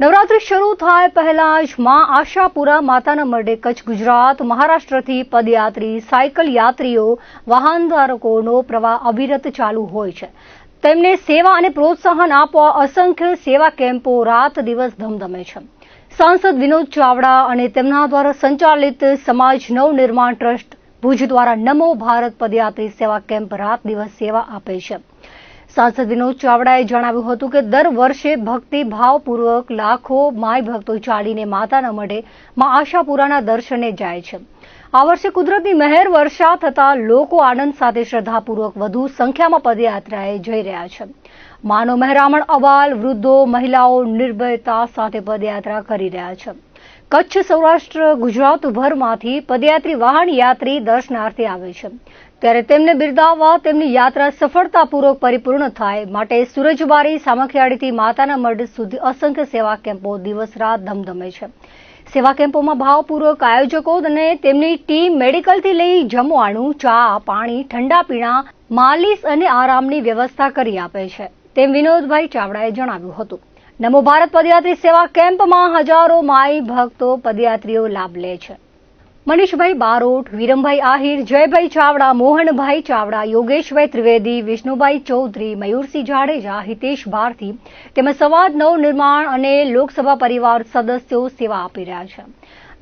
નવરાત્રી શરૂ થાય પહેલા જ માં આશાપુરા માતાના મઢે કચ્છ ગુજરાત મહારાષ્ટ્રથી પદયાત્રી, સાયકલ યાત્રીઓ, વાહન ધારકોનો પ્રવાહ અવિરત ચાલુ હોય છે. તેમને સેવા અને પ્રોત્સાહન આપવા અસંખ્ય સેવા કેમ્પો રાત દિવસ ધમધમે છે. સાંસદ વિનોદ ચાવડા અને તેમના દ્વારા સંચાલિત સમાજ નવનિર્માણ ટ્રસ્ટ ભુજ દ્વારા નમો ભારત પદયાત્રી સેવા કેમ્પ રાત દિવસ સેવા આપે છે. સાંસદ વિનોદ ચાવડાએ જણાવ્યું હતું કે દર વર્ષે ભક્તિભાવપૂર્વક લાખો માય ભક્તો ચાલીને માતાના મઢે માં આશાપુરાના દર્શને જાય છે. આ વર્ષે કુદરતની મહેર વર્ષા થતાં લોકો આનંદ સાથે શ્રદ્ધાપૂર્વક વધુ સંખ્યામાં પદયાત્રાએ જઈ રહ્યા છે. માનો મહેરામણ અવાલ, વૃદ્ધો, મહિલાઓ, નિર્ભયતા સાથે પદયાત્રા કરી રહ્યા છે. કચ્છ સૌરાષ્ટ્ર, ગુજરાતભરમાંથી પદયાત્રી વાહન યાત્રી દર્શનાર્થે આવે છે. ત્યારે તેમને બિરદાવવા, તેમની યાત્રા સફળતાપૂર્વક પરિપૂર્ણ થાય માટે સુરજબારી, સામખિયાળીથી માતાના મઢ સુધી અસંખ્ય સેવા કેમ્પો દિવસ રાત ધમધમે છે. સેવા કેમ્પોમાં ભાવપૂર્વક આયોજકો અને તેમની ટીમ મેડિકલથી લઈ જમવાનું, ચા, પાણી, ઠંડા પીણા, માલિશ અને આરામની વ્યવસ્થા કરી આપે છે. તેમ વિનોદભાઈ ચાવડાએ જણાવ્યું હતું. નમો ભારત પદયાત્રી સેવા કેમ્પમાં હજારો માઈ ભક્તો પદયાત્રીઓ લાભ લે છે. મનીષભાઈ બારોટ, વિરમભાઈ આહિર, જયભાઈ ચાવડા, મોહનભાઈ ચાવડા, યોગેશભાઈ ત્રિવેદી, વિષ્ણુભાઈ ચૌધરી, મયુરસિંહ જાડેજા, હિતેશ ભારતી તેમજ સમાજ નવનિર્માણ અને લોકસભા પરિવાર સદસ્યો સેવા આપી રહ્યા છે.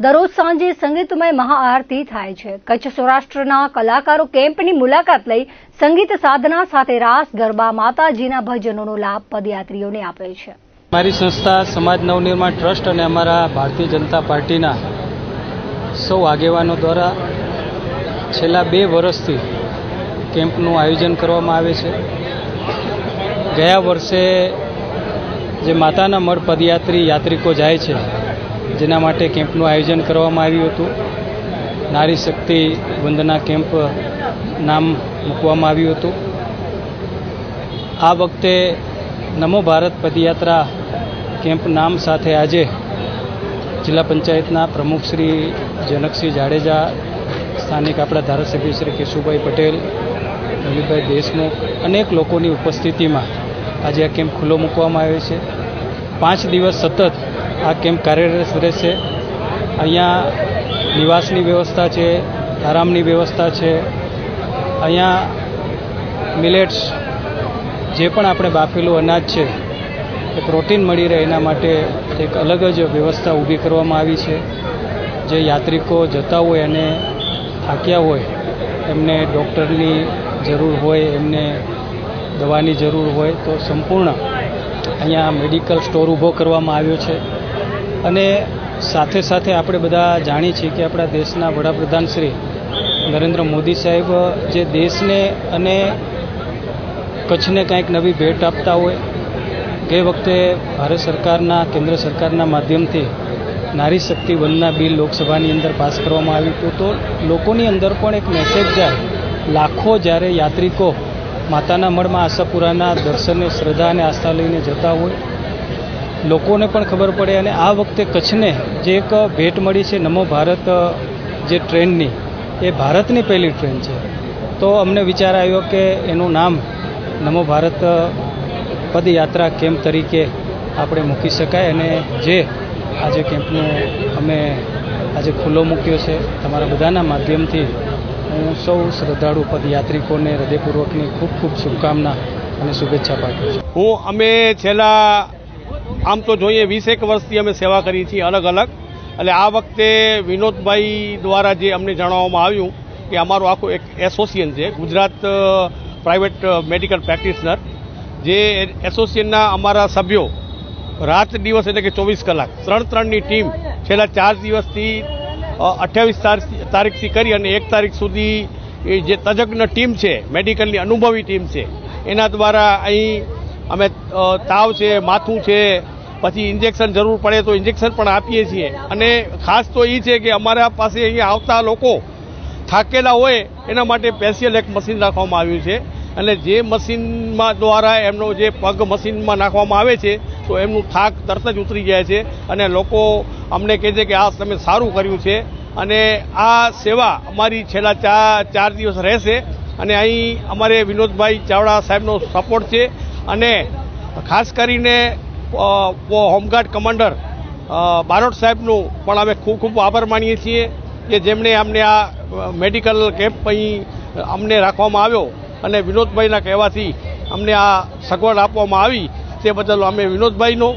દરરોજ સાંજે સંગીતમય મહાઆરતી થાય છે. કચ્છ સૌરાષ્ટ્રના કલાકારો કેમ્પની મુલાકાત લઈ સંગીત સાધના સાથે રાસ, ગરબા, માતાજીના ભજનોનો લાભ પદયાત્રીઓને આપે છે. મારી સંસ્થા સમાજ નવનિર્માણ ટ્રસ્ટ અને અમારા ભારતીય જનતા પાર્ટીના સૌ આગેવાનો દ્વારા છેલ્લા બે વર્ષથી કેમ્પનું આયોજન કરવામાં આવે છે. ગયા વર્ષે જે માતાના મઢ પદયાત્રી યાત્રિકો જાય છે, જેના માટે કેમ્પનું આયોજન કરવામાં આવ્યું હતું. નારી શક્તિ વંદના કેમ્પ નામ મૂકવામાં આવ્યું હતું. આ વખતે નમો ભારત પદયાત્રા કેમ્પ નામ સાથે આજે જિલ્લા પંચાયતના પ્રમુખ શ્રી જનકસિંહ જાડેજા, સ્થાનિક આપણા ધારાસભ્ય શ્રી કેશુભાઈ પટેલ, રવિભાઈ દેશમુખ, અનેક લોકોની ઉપસ્થિતિમાં આજે આ કેમ્પ ખુલ્લો મૂકવામાં આવ્યો છે. પાંચ દિવસ સતત આ કેમ્પ કાર્યરત રહેશે. અહીંયા નિવાસની વ્યવસ્થા છે, આરામની વ્યવસ્થા છે. અહીંયા મિલેટ્સ જે પણ આપણે બાફેલું અનાજ છે પ્રોટીન મળી રહે એના માટે એક અલગ જ વ્યવસ્થા ઊભી કરવામાં આવી છે. જે યાત્રિકો જતા હોય અને થાક્યા હોય, એમને ડૉક્ટરની જરૂર હોય, એમને દવાની જરૂર હોય, તો સંપૂર્ણ અહીંયા મેડિકલ સ્ટોર ઊભો કરવામાં આવ્યો છે. અને સાથે સાથે આપણે બધા જાણીએ છીએ કે આપણા દેશના વડાપ્રધાન શ્રી નરેન્દ્ર મોદી સાહેબ જે દેશને અને કચ્છને કંઈક નવી ભેટ આપતા હોય ગઈ વખતે ભારત સરકારના, કેન્દ્ર સરકારના માધ્યમથી નારી શક્તિ વનના બિલ લોકસભાની અંદર પાસ કરવામાં આવ્યું હતું. તો લોકોની અંદર પણ એક મેસેજ જાય, લાખો જ્યારે યાત્રિકો માતાના મળમાં આશાપુરાના દર્શને, શ્રદ્ધા અને આસ્થા લઈને જતા હોય, લોકોને પણ ખબર પડે અને આ વખતે કચ્છને જે એક ભેટ મળી છે નમો ભારત જે ટ્રેનની, એ ભારતની પહેલી ટ્રેન છે. તો અમને વિચાર આવ્યો કે એનું નામ નમો ભારત પદયાત્રા કેમ્પ તરીકે આપણે મૂકી શકાય અને જે આજે કેમ્પનો અમે આજે ખુલ્લો મૂક્યો છે, તમારા બધાના માધ્યમથી હું સૌ શ્રદ્ધાળુ પદયાત્રિકોને હૃદયપૂર્વકની ખૂબ ખૂબ શુભકામના અને શુભેચ્છા પાઠવું છું. હું અમે છેલ્લા, આમ તો જોઈએ વીસેક વર્ષથી અમે સેવા કરી છીએ અલગ અલગ, એટલે આ વખતે વિનોદભાઈ દ્વારા જે અમને જણાવવામાં આવ્યું કે અમારું આખું એક એસોસિએશન છે, ગુજરાત પ્રાઇવેટ મેડિકલ પ્રેક્ટિશનર. જે એસોસિએશનના અમારા સભ્યો રાત દિવસ એટલે કે ચોવીસ કલાક, ત્રણ ત્રણની ટીમ છેલ્લા ચાર દિવસથી અઠ્યાવીસ તારીખથી કરી અને એક તારીખ સુધી જે તજજ્ઞ ટીમ છે, મેડિકલની અનુભવી ટીમ છે, એના દ્વારા અહીં અમે તાવ છે, માથું છે, પછી ઇન્જેક્શન જરૂર પડે તો ઇન્જેક્શન પણ આપીએ છીએ. અને ખાસ તો એ છે કે અમારા પાસે અહીંયા આવતા લોકો થાકેલા હોય એના માટે સ્પેશિયલ એક મશીન રાખવામાં આવ્યું છે. અને જે મશીનમાં દ્વારા એમનો જે પગ મશીનમાં નાખવામાં આવે છે, તો એમનું થાક તરત જ ઉતરી જાય છે. અને લોકો અમને કહે છે કે, આ તમે સારું કર્યું છે. અને આ સેવા અમારી છેલ્લા ચાર ચાર દિવસ રહેશે. અને અહીં અમારે વિનોદભાઈ ચાવડા સાહેબનો સપોર્ટ છે. અને ખાસ કરીને હોમગાર્ડ કમાન્ડર બારોટ સાહેબનું પણ અમે ખૂબ ખૂબ આભાર માનીએ છીએ કે જેમણે અમને આ મેડિકલ કેમ્પ અહીં અમને રાખવામાં આવ્યો. અને વિનોદભાઈના કહેવાથી અમને આ સગવડ આપવામાં આવી તે બદલ અમે વિનોદભાઈનો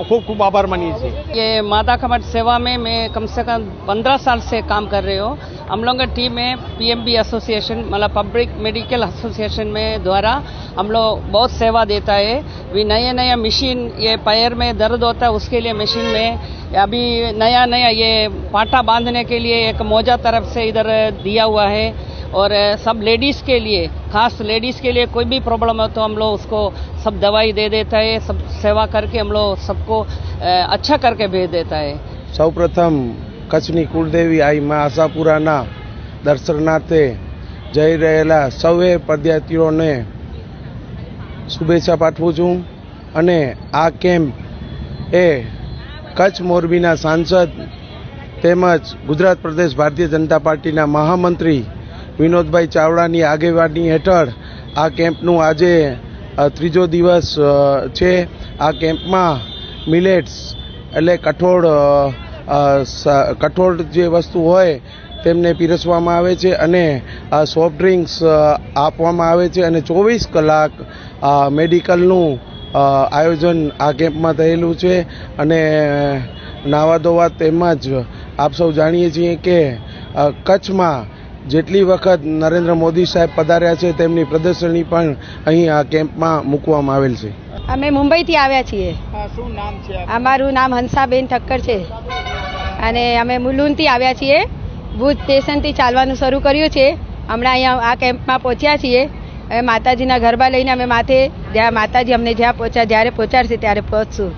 ખૂબ ખૂબ આભાર માનીએ છીએ ये माता का मठ सेवा में मैं कम से कम पंद्रह साल से काम कर रही हूँ हम लोग का टीम है पीएमबी एसोसिएशन मतलब पब्लिक मेडिकल एसोसिएशन में द्वारा हम लोग बहुत सेवा देता है भी नया नया मशीन ये पैर में दर्द होता है उसके लिए मशीन में अभी नया नया ये पाटा बांधने के लिए एक मोजा तरफ से इधर दिया हुआ है और सब लेडीज़ के लिए खास लेडीज़ के लिए कोई भी प्रॉब्लम हो तो हम लोग उसको सब दवाई दे देता है सब सेवा करके हम लोग सबको अ, अच्छा करके भेज देता है સૌપ્રથમ કચ્છની કુળદેવી આઈ મા આશાપુરાના દર્શનાર્થે જઈ રહેલા સૌએ પદયાત્રીઓને શુભેચ્છા પાઠવું છું અને આ કેમ્પ એ કચ્છ મોરબીના સાંસદ તેમજ ગુજરાત પ્રદેશ ભારતીય જનતા પાર્ટીના મહામંત્રી વિનોદભાઈ ચાવડાની આગેવાની હેઠળ આ કેમ્પનું આજે ત્રીજો દિવસ છે. આ કેમ્પમાં મિલેટ્સ એટલે કઠોળ કઠોળ જે વસ્તુ હોય તેમને પીરસવામાં આવે છે અને સોફ્ટ ડ્રિંક્સ આપવામાં આવે છે અને ચોવીસ કલાક મેડિકલનું આયોજન આ કેમ્પમાં થયેલું છે. અને નાવા ધોવા તેમજ આપ સૌ જાણીએ છીએ કે કચ્છમાં જેટલી વખત નરેન્દ્ર મોદી સાહેબ પધાર્યા છે તેમની પ્રદર્શની પણ અહીં આ કેમ્પમાં મૂકવામાં આવેલ છે. અમે મુંબઈથી આવ્યા છીએ. અમારું નામ હંસાબેન ઠક્કર છે. અને અમે મુલુનથી આવ્યા છીએ. ભુજ સ્ટેશનથી ચાલવાનું શરૂ કર્યું છે. હમણાં અહીંયા આ કેમ્પમાં પહોંચ્યા છીએ. હવે માતાજીના ગરબા લઈને અમે માથે જ્યાં માતાજી અમને જ્યાં પહોંચ્યા જ્યારે પહોંચાડશે ત્યારે પહોંચશું.